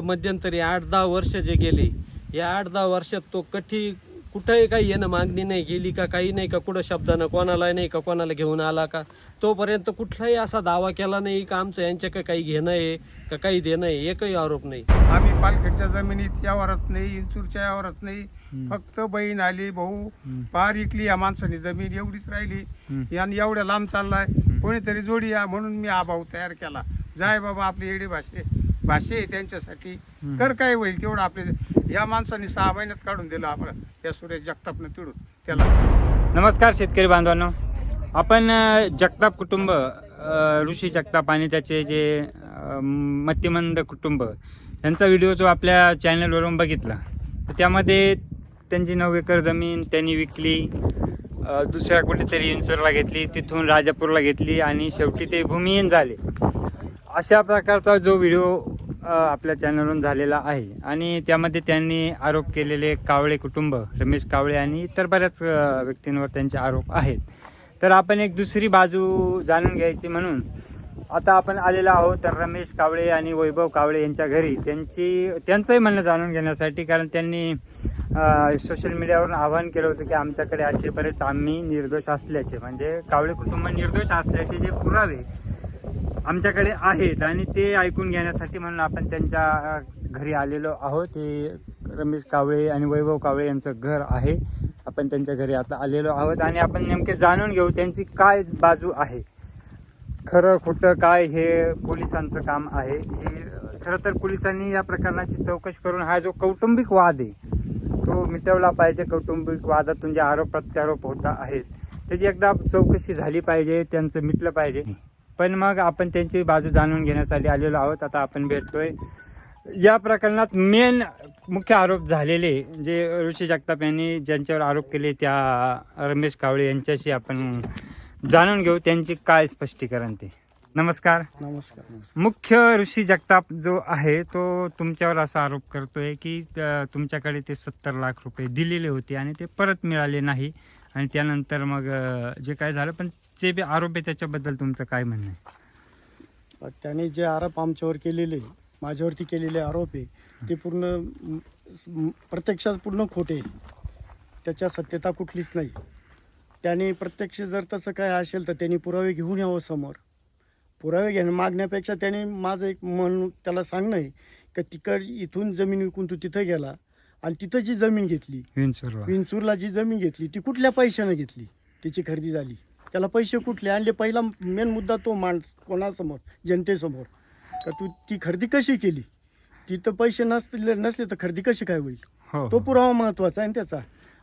मध्यंतरी आठ दहा वर्ष जे गेले या आठ दहा वर्षात तो कठी कुठंही काही येणं मागणी नाही गेली का काही नाही का कुठं शब्दानं कोणाला नाही का कोणाला घेऊन आला का? तोपर्यंत कुठलाही असा दावा केला नाही का आमचं यांच्या काही घेणं आहे का काही देणं आहे एकही आरोप नाही. आम्ही पालखेडच्या जमिनीत यावरत नाही इंचूरच्या यावरत नाही. फक्त बहीण आली भाऊ पार इकली या माणसाने जमीन एवढीच राहिली. आणि एवढ्या लांब चाललाय कोणीतरी जोडी या म्हणून मी हा भाऊ तयार केला. जाय बाबा आपली येडी भाषे भाषे आहे त्यांच्यासाठी. कर काय होईल तेवढं आपले या माणसाने सहा महिन्यात काढून दिलं आपण या सुरेश जगतापनं तिडून. त्याला नमस्कार शेतकरी बांधवांनो. आपण जगताप कुटुंब ऋषी जगताप आणि त्याचे जे मतिमंद कुटुंब यांचा व्हिडिओ जो आपल्या चॅनलवरून बघितला त्यामध्ये त्यांची नऊ एकर जमीन त्यांनी विकली दुसऱ्या कुठेतरी इन्सुरला घेतली तिथून राजापूरला घेतली आणि शेवटी ते भूमिहीन झाले. अशा प्रकारचा जो व्हिडिओ आपल्या चॅनलवरून झालेला आहे. आणि त्यामध्ये त्यांनी आरोप केलेले कावळे कुटुंब रमेश कावळे आणि इतर बऱ्याच व्यक्तींवर त्यांचे आरोप आहेत. तर आपण एक दुसरी बाजू जाणून घ्यायची म्हणून आता आपण आलेलो आहोत तर रमेश कावळे आणि वैभव कावळे यांच्या घरी. त्यांची त्यांचंही म्हणणं जाणून घेण्यासाठी कारण त्यांनी सोशल मीडियावरून आवाहन केलं होतं की आमच्याकडे असे बरेच आम्ही निर्दोष असल्याचे. म्हणजे कावळे कुटुंब निर्दोष असल्याचे जे पुरावे आमच्याकडे आहेत आणि ते ऐकून घेण्यासाठी म्हणून आपण त्यांच्या घरी आलेलो आहोत. ते रमेश कावळे आणि वैभव कावळे यांचं घर आहे. आपण त्यांच्या घरी आता आलेलो आहोत आणि आपण नेमके जाणून घेऊ त्यांची काय बाजू आहे. खरं खोटं काय हे पोलिसांचं काम आहे. हे खरं तर पोलिसांनी या प्रकरणाची चौकशी करून हा जो कौटुंबिक वाद आहे तो मिटवला पाहिजे. कौटुंबिक वादातून जे आरोप प्रत्यारोप होता आहेत त्याची एकदा चौकशी झाली पाहिजे त्यांचं मिटलं पाहिजे. पण मग आपण त्यांची बाजू जाणून घेण्यासाठी आलेलो आहोत. आता आपण भेटतोय. या प्रकरणात मेन मुख्य आरोप झालेले जे ऋषी जगताप यांनी ज्यांच्यावर आरोप केले त्या रमेश कावळे यांच्याशी आपण जाणून घेऊ. त्यांची काय स्पष्टीकरण ते. नमस्कार. नमस्कार मुख्य ऋषी जगताप जो आहे तो तुमच्यावर असा आरोप करतोय की तुमच्याकडे ते सत्तर लाख रुपये दिलेले होते आणि ते परत मिळाले नाही. आणि त्यानंतर मग जे काय झालं पण जे बी आरोप आहे त्याच्याबद्दल तुमचं काय म्हणणं आहे? त्याने जे आरोप आमच्यावर केलेले माझ्यावरती केलेले आरोप आहे ते पूर्ण प्रत्यक्षात पूर्ण खोटे. त्याच्या सत्यता कुठलीच नाही. त्याने प्रत्यक्ष जर तसं काय असेल तर त्यांनी पुरावे घेऊन यावं समोर. पुरावे घेणं मागण्यापेक्षा त्याने माझं एक मन त्याला सांगणं आहे का तिकड इथून जमीन विकून तू तिथं गेला आणि तिथं जी जमीन घेतली विंचूरला. जी जमीन घेतली ती कुठल्या पैशानं घेतली त्याची खरेदी झाली? त्याला पैसे कुठले आणले? पहिला मेन मुद्दा तो माणस कोणासमोर? जनतेसमोर. का तू ती खरेदी कशी केली? तिथं पैसे नसले नसले तर खरेदी कशी काय होईल? हो तो हो. पुरावा महत्त्वाचा आहे ना त्याचा.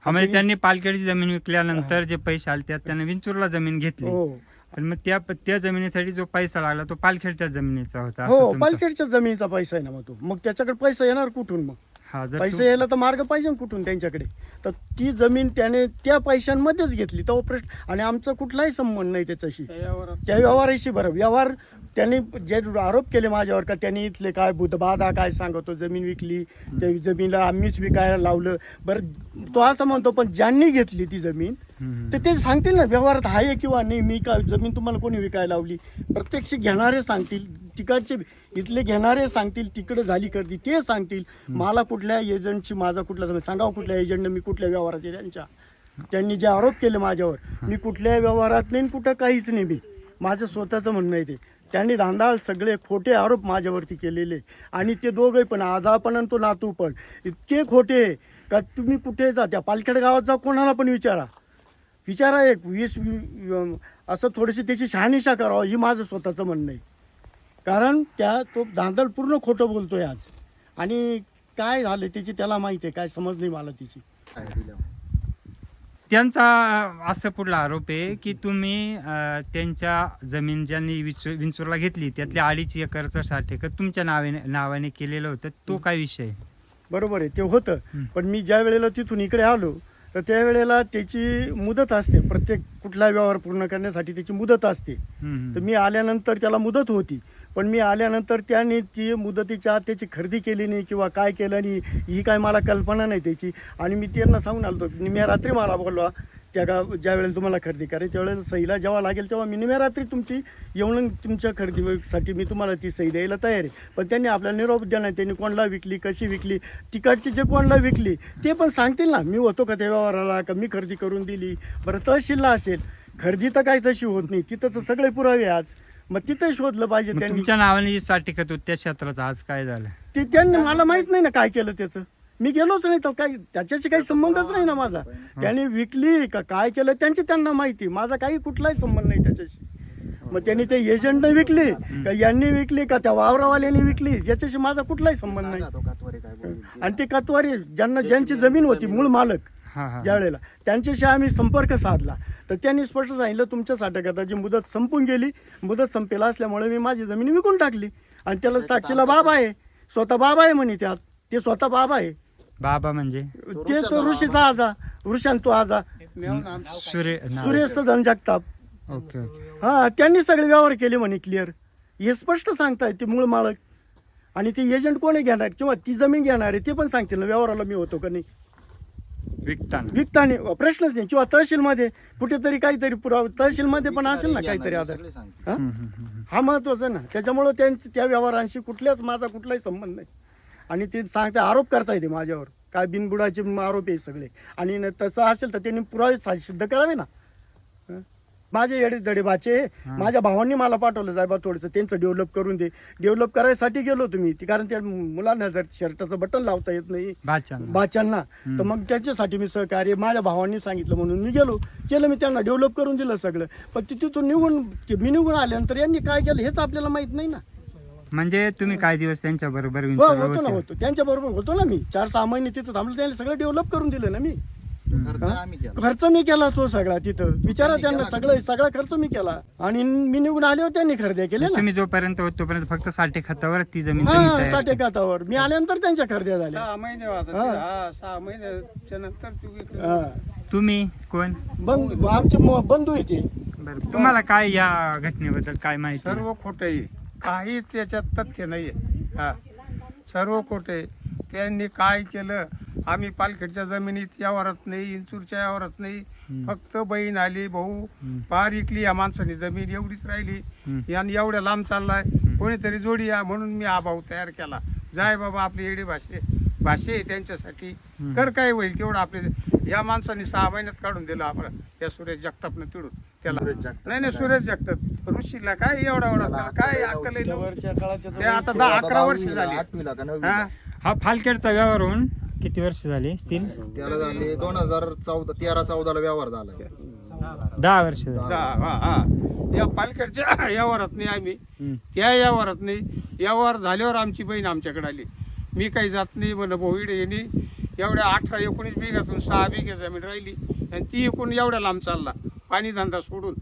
हा म्हणजे त्यांनी पालखेडची जमीन विकल्यानंतर जे पैसे आले त्यात त्याने विंचूरला जमीन घेतली. हो. पण मग त्या त्या जमिनीसाठी जो पैसा लागला तो पालखेडच्या जमिनीचा होता हो पालखेडच्या जमिनीचा पैसा आहे ना मग तो. मग त्याच्याकडे पैसा येणार कुठून मग? हा जर पैसे यायला तर मार्ग पाहिजे ना कुठून त्यांच्याकडे. तर ती जमीन त्याने त्या पैशांमध्येच घेतली. तो प्रश्न आणि आमचा कुठलाही संबंध नाही त्याच्याशी. त्या व्यवहाराशी बरं. व्यवहार त्यांनी जे आरोप केले माझ्यावर का त्यांनी इथले काय बुधबाधा काय सांगतो जमीन विकली त्या जमीनला आम्हीच विकायला लावलं. बरं तो असं म्हणतो पण ज्यांनी घेतली ती जमीन. तर ते सांगतील ना व्यवहारात आहे किंवा नाही मी का जमीन तुम्हाला कोणी विकायला लावली? प्रत्यक्ष घेणारे सांगतील तिकडचे इथले घेणारे सांगतील तिकडे झाली करती ते सांगतील मला कुठल्या एजंटची माझा कुठला जमीन सांगावं कुठल्या एजंटनं मी कुठल्या व्यवहारात त्यांच्या. त्यांनी जे आरोप केले माझ्यावर मी कुठल्या व्यवहारात नाही कुठं काहीच नाही मी माझं स्वतःचं म्हणणं आहे ते. त्यांनी धांदाळ सगळे खोटे आरोप माझ्यावरती केलेले. आणि ते दोघे पण आजा पण आणि तो नातू पण. इतके खोटे का तुम्ही कुठे जा त्या पालखेड गावात जा कोणाला पण विचारा. विचारा एक वीस असं थोडीशी त्याची शहानिशा करावं ही माझं स्वतःचं म्हणणं आहे. कारण त्या तो धांदल पूर्ण खोटं बोलतोय आज. आणि काय झालं त्याची त्याला माहिती आहे काय समज नाही मला तिची. त्यांचा असं पुढला आरोप आहे की तुम्ही अ, त्यांच्या जमीन ज्यांनी विंचू- विंचूरला घेतली त्यातल्या अडीच एकरचं साठे का तुमच्या नावाने नावाने केलेलं होतं तो काय विषय आहे? बरोबर आहे ते होतं. पण मी ज्या वेळेला तिथून इकडे आलो तर त्यावेळेला त्याची मुदत असते. प्रत्येक कुठला व्यवहार पूर्ण करण्यासाठी त्याची मुदत असते. तर मी आल्यानंतर त्याला मुदत होती. पण मी आल्यानंतर त्याने ती मुदतीच्या आत त्याची खरेदी केली नाही किंवा काय केलं नाही ही काय मला कल्पना नाही त्याची. आणि मी त्यांना सांगून आलो मी रात्री मला बोलवा त्या गाव ज्या वेळेला तुम्हाला खरेदी करायची त्यावेळेला सहीला जेव्हा लागेल तेव्हा मी रात्री तुमची येऊन तुमच्या खरेदीसाठी मी तुम्हाला ती सही द्यायला तयार आहे. पण त्यांनी आपल्याला निरोप नाही. त्यांनी कोणाला विकली कशी विकली तिकडची जे कोणाला विकली ते पण सांगतील ना मी होतो का त्या व्यवहाराला का मी खरेदी करून दिली. बरं तहसीलला असेल खरेदी तर काही तशी होत नाही. तिथंच सगळे पुरावे आज. मग तिथं शोधलं पाहिजे त्यांनी. तुमच्या नावाने जी साठ त्या क्षेत्रात आज काय झालं? ते त्यांनी मला माहीत नाही ना काय केलं त्याचं. मी गेलोच नाही तर काही त्याच्याशी काही संबंधच नाही ना माझा. त्यांनी विकली का काय केलं त्यांची त्यांना माहिती. माझा काही कुठलाही संबंध नाही त्याच्याशी. मग त्यांनी ते एजंटने विकली का यांनी विकली का त्या वावरावाल्यांनी विकली याच्याशी माझा कुठलाही संबंध नाही. आणि ते कतवारी ज्यांना ज्यांची जमीन होती मूळ मालक हा हा. ज्या वेळेला त्यांच्याशी आम्ही संपर्क साधला. तर त्यांनी स्पष्ट सांगितलं तुमच्या साठ्याकरताची मुदत संपून गेली. मुदत संपेला असल्यामुळे मी माझी जमीन विकून टाकली. आणि त्याला साक्षीला बाब आहे. स्वतः बाब आहे म्हणे त्यात. ते स्वतः बाब आहे. बाबा म्हणजे? ते तो ऋषीचा आजा ऋषान तो आजा. सूर्य नाव. सुरेश सदन जगताप. Okay okay. हा त्यांनी सगळे व्यवहार केले म्हणे क्लिअर हे स्पष्ट सांगताय ते मूळ मालक. आणि ते एजंट कोणी घेणार किंवा ती जमीन घेणार आहे ते पण सांगतील ना व्यवहाराला मी होतो का नाही. विकताना. विकताना प्रश्नच नाही. किंवा तहसीलमध्ये कुठेतरी काहीतरी पुरावा तहसीलमध्ये पण असेल ना काहीतरी आधार. हा? हम्म, हम्म, हम्म. हा महत्त्वाचा ना. त्याच्यामुळं त्यांच्या त्या व्यवहारांशी कुठल्याच माझा कुठलाही संबंध नाही. आणि ते सांगते आरोप करता येते माझ्यावर. काय बिनबुडाचे आरोप आहे सगळे. आणि न तसं असेल तर त्यांनी पुरावे सिद्ध करावे ना? माझे येडे दडे बाचे माझ्या भावांनी मला पाठवलं जाय बा थोडंसं त्यांचं डेव्हलप करून दे. डेव्हलप करायसाठी गेलो तुम्ही ती कारण त्या मुलांना जर शर्टाचं बटन लावता येत नाही बाच्यांना. तर मग त्याच्यासाठी मी सहकार्य माझ्या भावांनी सांगितलं म्हणून मी गेलो. केलं मी त्यांना डेव्हलप करून दिलं सगळं. पण ते तिथून ते मी निघून आल्यानंतर यांनी काय केलं हेच आपल्याला माहीत नाही ना. म्हणजे तुम्ही काही दिवस त्यांच्या बरोबर हो होतो ना होतो. त्यांच्या बरोबर होतो ना मी. चार सहा महिने तिथं थांबलो त्यांनी सगळं डेव्हलप करून दिलं ना मी. खर्च मी केला तो सगळा तिथं. विचारा त्यांना सगळं सगळा खर्च मी केला. आणि मी निघून आल्यावर त्यांनी खरेदी केल्या ना. तुम्ही जोपर्यंत होत तोपर्यंत फक्त साठे खतावर ती जमीन हा साठे कातावर मी आल्यानंतर त्यांच्या खरेद्या झाल्या. सहा महिने होतात हा. सहा महिन्याच्या नंतर तू विकली. तुम्ही कोण? बंधू आमचे म- बंधू येते बरं तुम्हाला काय या घटनेबद्दल काय माहिती? सर्व खोटं आहे. काहीच याच्यात तथ्य नाही आहे हा. सर्व खोटं. त्यांनी काय केलं? आम्ही पालखेडच्या जमिनीत यावरत नाही इंचूरच्या यावरत नाही. फक्त बहीण आली भाऊ. पार इकली या माणसाने जमीन एवढीच राहिली. आणि एवढ्या लांब चाललाय. कोणीतरी जोडी या म्हणून मी हा भाऊ तयार केला. जाय बाबा आपली येडी भाषे भाषे आहे त्यांच्यासाठी. कर काय होईल तेवढं आपले या माणसाने सहा महिन्यात काढून दिलं आपण त्या सुरेश जगतापनं तिडून. त्याला नाही नाही सुरेश जगताप. ऋषीला काय एवढा एवढा काय अक्कल ते आता दहा अकरा वर्ष झाली. आठवीला का हा? हा फालकेडचा व्यवहार होऊन किती वर्ष झाली असतील त्याला झाले दोन हजार चौदा तेरा चौदाला व्यवहार झाला. दहा वर्ष हा हा. या पालखेडच्या यावरात नाही आम्ही. त्या यावरात नाही यावर झाल्यावर आमची बहीण आमच्याकडे आली. मी काही जात नाही म्हणलं भाऊ इडे यांनी एवढ्या अठरा एकोणीस बिघातून सहा बिघे जमीन राहिली आणि ती एकूण एवढ्या लांब चालला पाणी धंदा सोडून.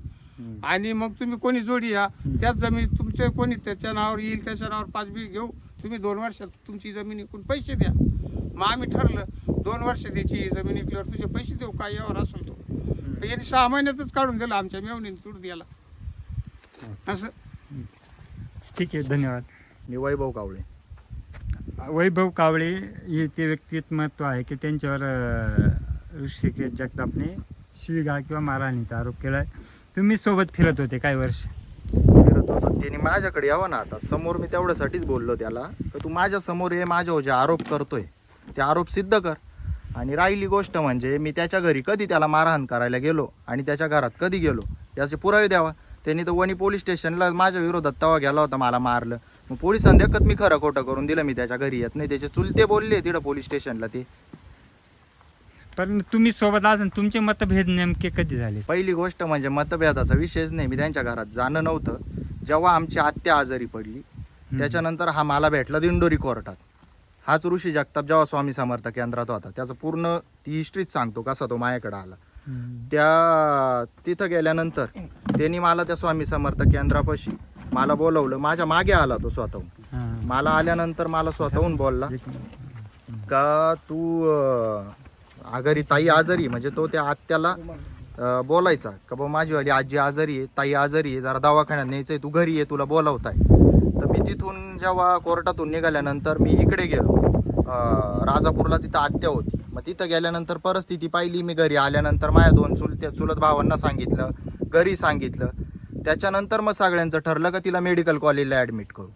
आणि मग तुम्ही कोणी जोडी या त्याच जमिनीत तुमचे कोणी त्याच्या नावावर येईल त्याच्या नावावर पाच बी घेऊ तुम्ही दोन वर्षात तुमची जमीन इकून पैसे द्या. मग आम्ही ठरलं दोन वर्ष द्यायची जमीन इकल्यावर तुझे पैसे देऊ काय यावर असेल तो. यांनी सहा महिन्यातच काढून दिलं आमच्या मेवणीने तुडून द्यायला. असं. ठीक आहे धन्यवाद. मी वैभव कावळे. वैभव कावळे हे ते महत्त्व आहे की त्यांच्यावर ऋषिकेश जगतापने शिवीगाळ किंवा मारहाणीचा आरोप केलाय. तुम्ही सोबत फिरत होते काही वर्ष? फिरत होता. त्याने माझ्याकडे यावं ना. आता समोर मी तेवढ्यासाठीच बोललो त्याला. तर तू माझ्यासमोर ये जे आरोप करतोय. ते आरोप सिद्ध कर. आणि राहिली गोष्ट म्हणजे मी त्याच्या घरी कधी त्याला मारहाण करायला गेलो आणि त्याच्या घरात कधी गेलो याचे पुरावे द्यावा. त्यांनी तर वणी पोलीस स्टेशनला माझ्या विरोधात तवा गेला होता मला मारलं. मग पोलिसांनी देखत मी खरं खोटं करून दिलं मी त्याच्या घरी येत नाही. त्याचे चुलते बोलले तिथं पोलीस स्टेशनला ते. पण तुम्ही सोबत असून तुमचे मतभेद नेमके कधी झाले? पहिली गोष्ट म्हणजे मतभेदाचा विषयच नाही. मी त्यांच्या घरात जाणं नव्हतं. जेव्हा आमची आत्या आजारी पडली त्याच्यानंतर हा मला भेटला दिंडोरी कोर्टात. हाच ऋषी जगताप जेव्हा स्वामी समर्थ केंद्रात होता त्याचं पूर्ण ती हिस्ट्रीच सांगतो कसा तो माझ्याकडे आला. त्या तिथं गेल्यानंतर त्यांनी मला त्या स्वामी समर्थ केंद्रापाशी मला बोलवलं माझ्या मागे आला तो स्वतःहून. मला आल्यानंतर मला स्वतःहून बोलला का तू अं, आजारी ताई आजारी म्हणजे तो त्या आत्याला बोलायचा का बाबा माझीवाली आजी आजारी आहे ताई आजारी आहे जरा दवाखान्यात न्यायचंय तू घरी ये तुला बोलावताय. तर मी तिथून जेव्हा कोर्टातून निघाल्यानंतर मी इकडे गेलो. राजापूरला तिथं आत्या होती. मग तिथं गेल्यानंतर परिस्थिती पाहिली. मी घरी आल्यानंतर माझ्या दोन चुलत्या चुलत भावांना सांगितलं घरी सांगितलं. त्याच्यानंतर मग सगळ्यांचं ठरलं का तिला मेडिकल कॉलेजला ॲडमिट करू.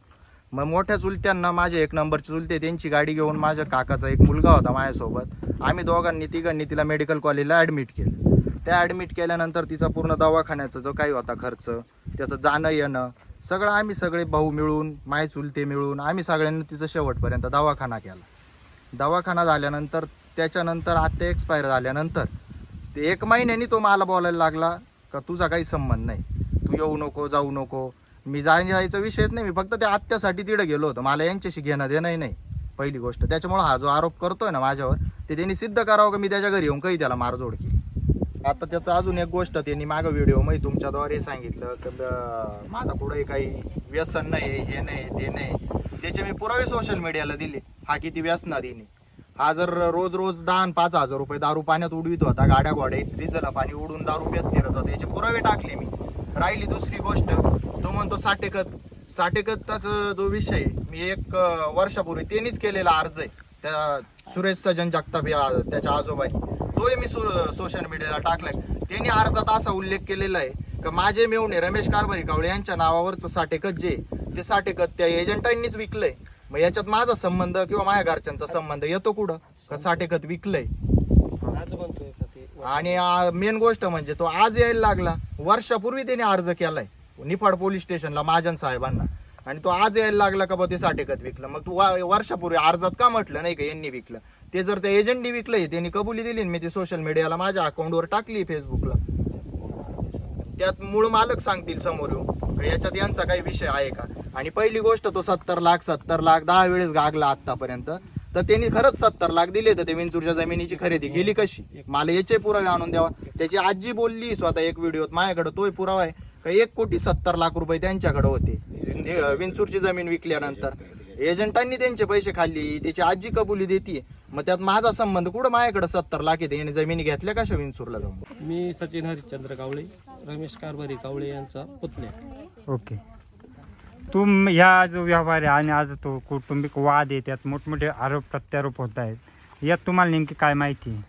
मग मोठ्या चुलत्यांना माझे एक नंबरचे चुलते त्यांची गाडी घेऊन माझ्या काकाचा एक मुलगा होता माझ्यासोबत. आम्ही दोघांनी तिघांनी तिला मेडिकल कॉलेजला ॲडमिट केलं. त्या ॲडमिट केल्यानंतर तिचा पूर्ण दवाखान्याचा जो काही होता खर्च त्याचं जाणं येणं सगळं आम्ही सगळे भाऊ मिळून माय चुलते मिळून आम्ही सगळ्यांनी तिचं शेवटपर्यंत दवाखाना केला. दवाखाना झाल्यानंतर त्याच्यानंतर आत्ता एक्सपायर झाल्यानंतर ते एक महिन्यानी तो मला बोलायला लागला का तुझा काही संबंध नाही. येऊ नको जाऊ नको. मी जाय जायचा विषयच नाही मी फक्त त्या आत्यासाठी तिकडे गेलो होतो. मला यांच्याशी घेणं देणंही नाही पहिली गोष्ट. त्याच्यामुळे हा जो आरोप करतोय ना माझ्यावर ते त्यांनी सिद्ध करावं का मी त्याच्या घरी येऊन काही त्याला मारजोड केली. आता त्याचं अजून एक गोष्ट त्यांनी मागं व्हिडिओमध्ये तुमच्याद्वारे सांगितलं की माझा कुठंही काही व्यसन नाही हे नाही ते नाही. त्याचे मी पुरावे सोशल मीडियाला दिले. हा किती व्यसना देणे हा जर रोज रोज दहा आणि पाच हजार रुपये दारू पाण्यात उडवीत होता गाड्या गोड्या डिझेल पाणी उडून दारू पेत फिरत होता याचे पुरावे टाकले मी. राहिली दुसरी गोष्ट. तो म्हणतो साठेकत. साठेकताचा जो विषय आहे, मी एक वर्षापूर्वी त्यांनीच केलेला अर्ज आहे. त्या सुरेश सजन जगताप या त्याच्या आजोबानी तोही मी सोशल मीडियाला टाकलाय. त्यांनी अर्जात असा उल्लेख केलेला आहे का माझे मेवणे रमेश कारभारी कावळे यांच्या नावावरचं साठेकत जे ते साठेकत त्या एजंटांनीच विकलंय. मग याच्यात माझा संबंध किंवा माझ्या घरच्यांचा संबंध येतो कुठं? का साठेकत विकलंय आज म्हणतोय का ते आणि मेन गोष्ट म्हणजे तो आज यायला लागला. वर्षापूर्वी त्याने अर्ज केलाय. निफाड पोलीस स्टेशनला महाजन साहेबांना. आणि तो आज यायला लागला का बा ते साठेकत विकलं? मग तू वर्षापूर्वी अर्जात का म्हटलं नाही का यांनी विकलं? ते जर त्या एजंटनी विकलंय त्यांनी कबुली दिली मी ती सोशल मीडियाला माझ्या अकाउंटवर टाकली फेसबुकला त्यात मूळ मालक सांगतील समोर येऊन. याच्यात यांचा काही विषय आहे का? आणि पहिली गोष्ट तो सत्तर लाख सत्तर लाख दहा वेळेस गागला आतापर्यंत तर त्यांनी खरंच सत्तर लाख दिले तर ते विंचूरच्या जमिनीची खरेदी केली कशी? मला याचे पुरावे आणून द्यावा. त्याची आजी बोलली स्वतः एक व्हिडिओत माझ्याकडे तोही पुरावा आहे. का एक कोटी सत्तर लाख रुपये त्यांच्याकडे होते. विंचूरची जमीन विकल्यानंतर. एजंटांनी त्यांचे पैसे खाल्ली. त्याची आजी कबुली देते मग त्यात माझा संबंध कुठं? माझ्याकडे सत्तर लाख येते याने जमिनी घेतल्या कशा विंचूरला जाऊन? मी सचिन हरिश्चंद्र कावळे रमेश कारभारी कावळे यांचा पुतण्या. ओके. तुम ह्या जो व्यवहार आहे आणि आज तो कौटुंबिक वाद आहे त्यात मोठमोठे आरोप प्रत्यारोप होत आहेत. यात तुम्हाला नेमकी काय माहिती आहे?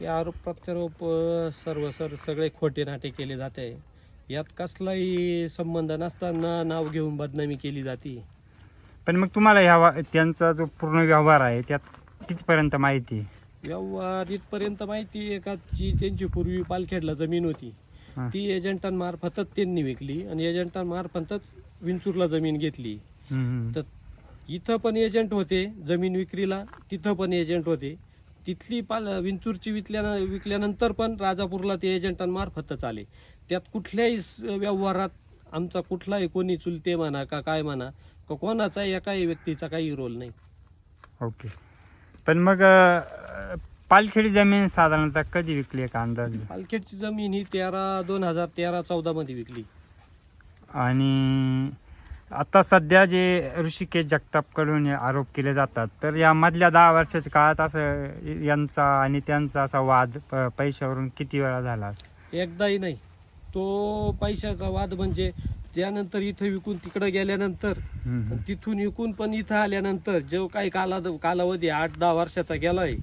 हे आरोप प्रत्यारोप अ, सर्व सर सगळे खोटे नाटे केले जाते. यात कसलाही संबंध नसताना नाव घेऊन बदनामी केली जाते. पण मग तुम्हाला ह्या वा- त्यांचा जो पूर्ण व्यवहार आहे त्यात कितीपर्यंत माहिती आहे? व्यवहार इथपर्यंत माहिती आहे का? जी त्यांची पूर्वी पालखेडला जमीन होती. हा. ती एजंटांमार्फतच त्यांनी विकली आणि एजंटांमार्फतच विंचूरला जमीन घेतली. तर इथं पण एजंट होते जमीन विक्रीला तिथं पण एजंट होते. तिथली पाल विंचूरची विकल्या विकल्यानंतर पण राजापूरला ते एजंटांमार्फतच आले त्यात कुठल्याही व्यवहारात आमचा कुठलाही कोणी चुलते म्हणा का काय म्हणा का कोणाचा एकाही व्यक्तीचा काही रोल नाही. ओके. पण मग पालखेडी जमीन साधारणतः कधी विकली का अंदाज? पालखेडची जमीन ही तेरा दोन हजार तेरा चौदा मध्ये विकली. आणि आता सध्या जे ऋषिकेश जगतापकडून आरोप केले जातात तर या मधल्या दहा वर्षाच्या काळात असं यांचा आणि त्यांचा असा वाद प- पैशावरून किती वेळा झाला असं? एकदाही नाही. तो पैशाचा वाद म्हणजे त्यानंतर इथं विकून तिकडे गेल्यानंतर. तिथून विकून पण इथं आल्यानंतर जो काही काला कालावधी आठ दहा वर्षाचा गेलाय.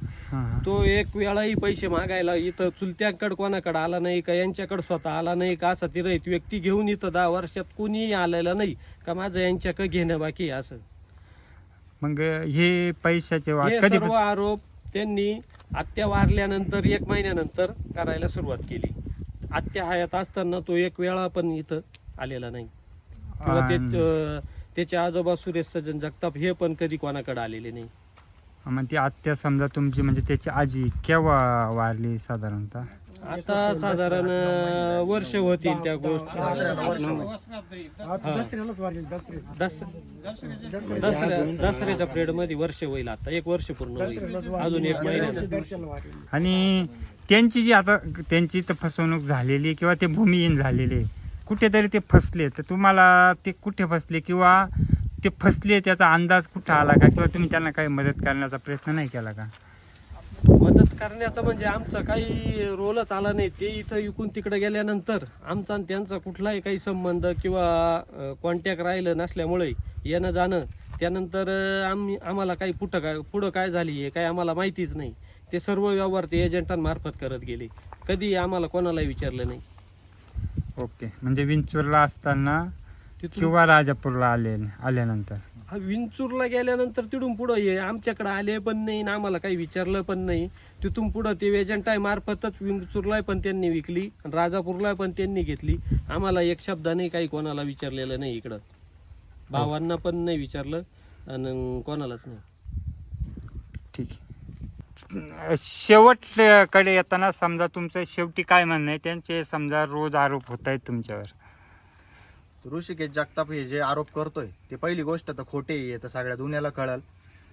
तो एक वेळाही पैसे मागायला इथं चुलत्यांकडे कोणाकडे आला नाही का यांच्याकडे स्वतः आला नाही का असा तिरहित व्यक्ती घेऊन इथं दहा वर्षात कोणीही आलेला नाही का माझं यांच्याकडे घेणं बाकी असं मग हे पैशाचे हे सर्व आरोप त्यांनी आत्या वारल्यानंतर एक महिन्यानंतर करायला सुरुवात केली आत्या हयात असताना तो एक वेळा पण इथं आलेला नाही. किंवा ते अं, त्याचे आजोबा सुरेश सज्जन जगताप हे पण कधी कोणाकडे आलेले नाही. मग ती आत्या समजा तुमची म्हणजे त्याची आजी केव्हा वारली साधारणतः? आता साधारण अं, वर्ष होतील त्या गोष्ट. आता दसऱ्यालाच वाढेल दसऱ्याला दस दसऱ्या दसऱ्याच्या पिरियडमध्ये वर्ष होईल आता. एक वर्ष पूर्ण होईल. अजून एक वाढेल आणि त्यांची जी आता त्यांची तर फसवणूक झालेली किंवा ते भूमिहीन झालेले कुठेतरी ते फसले. तर तुम्हाला ते कुठे फसले किंवा ते फसले त्याचा अंदाज कुठं आला का? किंवा तुम्ही त्यांना काही मदत करण्याचा प्रयत्न नाही केला का? मदत करण्याचा म्हणजे आमचा काही रोलच आला नाही. ते इथं इकून तिकडे गेल्यानंतर आमचा आणि त्यांचा कुठलाही काही संबंध किंवा कॉन्टॅक्ट राहिलं नसल्यामुळे येणं जाणं त्यानंतर आम्ही आम्हाला काही पुढं काय पुढं काय झाली आहे काही आम्हाला माहितीच नाही. ते सर्व व्यवहार ते एजंटांमार्फत करत गेले. कधी आम्हाला कोणालाही विचारलं नाही. ओके. म्हणजे विंचूरला असताना तिथून किंवा राजापूरला आले आल्यानंतर? हा विंचूरला गेल्यानंतर तिथून पुढं ये. आमच्याकडे आले पण नाही आणि आम्हाला काही विचारलं पण नाही. तिथून पुढं ते एजंट आहे मार्फतच विंचूरला पण त्यांनी विकली आणि राजापूरला पण त्यांनी घेतली. आम्हाला एक शब्दाने काही कोणाला विचारलेलं नाही इकडं. भावांना पण नाही विचारलं आणि कोणालाच नाही. ठीक आहे. शेवटकडे येताना समजा तुमचं शेवटी काय म्हणणं आहे? त्यांचे समजा रोज आरोप होत आहेत तुमच्यावर. ऋषिकेश जगताप हे जे आरोप करतोय ते पहिली गोष्ट तर खोटे आहे तर सगळ्या दुनियाला कळल.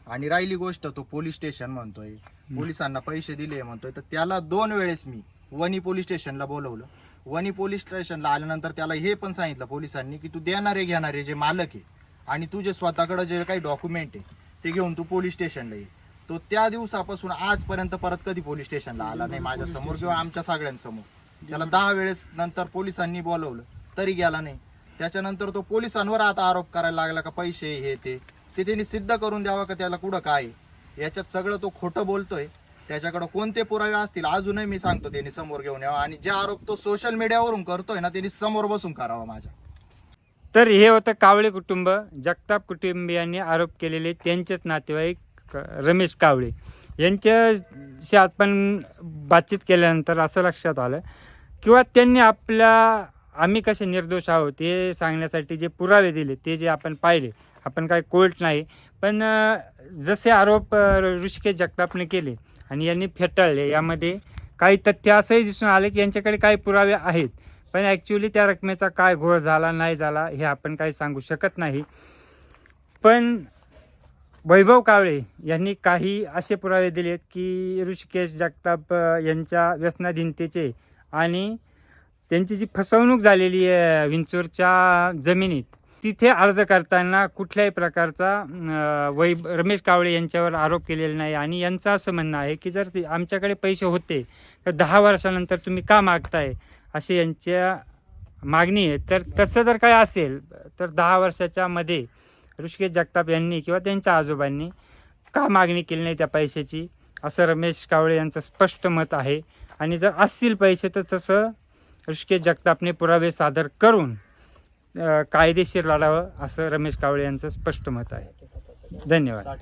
आणि राहिली गोष्ट तो पोलीस स्टेशन म्हणतोय. पोलिसांना पैसे दिले म्हणतोय तर त्याला दोन वेळेस मी वनी पोलीस स्टेशनला बोलवलं. वनी पोलीस स्टेशनला आल्यानंतर त्याला हे पण सांगितलं पोलिसांनी की तू देणारे घेणारे जे मालक आहे आणि तुझे स्वतःकडे जे काही डॉक्युमेंट आहे ते घेऊन तू पोलीस स्टेशनला ये. तो त्या दिवसापासून आजपर्यंत परत कधी पोलीस स्टेशनला आला नाही माझ्यासमोर किंवा आमच्या सगळ्यांसमोर. त्याला दहा वेळेस नंतर पोलिसांनी बोलवलं तरी गेला नाही. त्याच्यानंतर तो पोलिसांवर आता आरोप करायला लागला का पैसे हे ते. ते त्यांनी सिद्ध करून द्यावं का त्याला कुठं काय? आहे. याच्यात सगळं तो खोटं बोलतोय. त्याच्याकडे कोणते पुरावे असतील अजूनही मी सांगतो त्यांनी समोर घेऊन यावं. आणि जे आरोप तो सोशल मीडियावरून करतोय ना त्यांनी समोर बसून करावा माझ्या. तर हे होतं कावळे कुटुंब. जगताप कुटुंबियांनी आरोप केलेले त्यांचेच नातेवाईक रमेश कावळे. यांच्याशी आपण बातचीत केल्यानंतर असं लक्षात आलं किंवा त्यांनी आपल्या आम्ही कसे निर्दोष आहोत हे सांगण्यासाठी जे पुरावे दिले ते जे आपण पाहिले आपण काय कोर्ट नाही. पण जसे आरोप ऋषिकेश जगतापने केले आणि यांनी फेटाळले यामध्ये काही तथ्य असंही दिसून आले की यांच्याकडे काही पुरावे आहेत. पण ॲक्च्युली त्या रकमेचा काय घोळ झाला नाही झाला हे आपण काही सांगू शकत नाही. पण वैभव कावळे यांनी काही असे पुरावे दिलेत की ऋषिकेश जगताप यांच्या व्यसनाधीनतेचे आणि त्यांची जी फसवणूक झालेली आहे विंचूरच्या जमिनीत तिथे अर्ज करताना कुठल्याही प्रकारचा वै रमेश कावळे यांच्यावर आरोप केलेला नाही. आणि यांचं असं म्हणणं आहे की जर ते आमच्याकडे पैसे होते तर दहा वर्षानंतर तुम्ही का मागताय? अशी यांच्या मागणी आहे. तर तसं जर काय असेल तर दहा वर्षाच्या मध्ये ऋषिकेश जगताप यांनी किंवा त्यांच्या आजोबांनी का मागणी केली नाही त्या पैशाची? असं रमेश कावळे यांचं स्पष्ट मत आहे. आणि जर असतील पैसे तर तसं ऋषिकेश जगतापने पुरावे सादर करून कायदेशीर लढावं असं रमेश कावळे यांचं स्पष्ट मत आहे. धन्यवाद.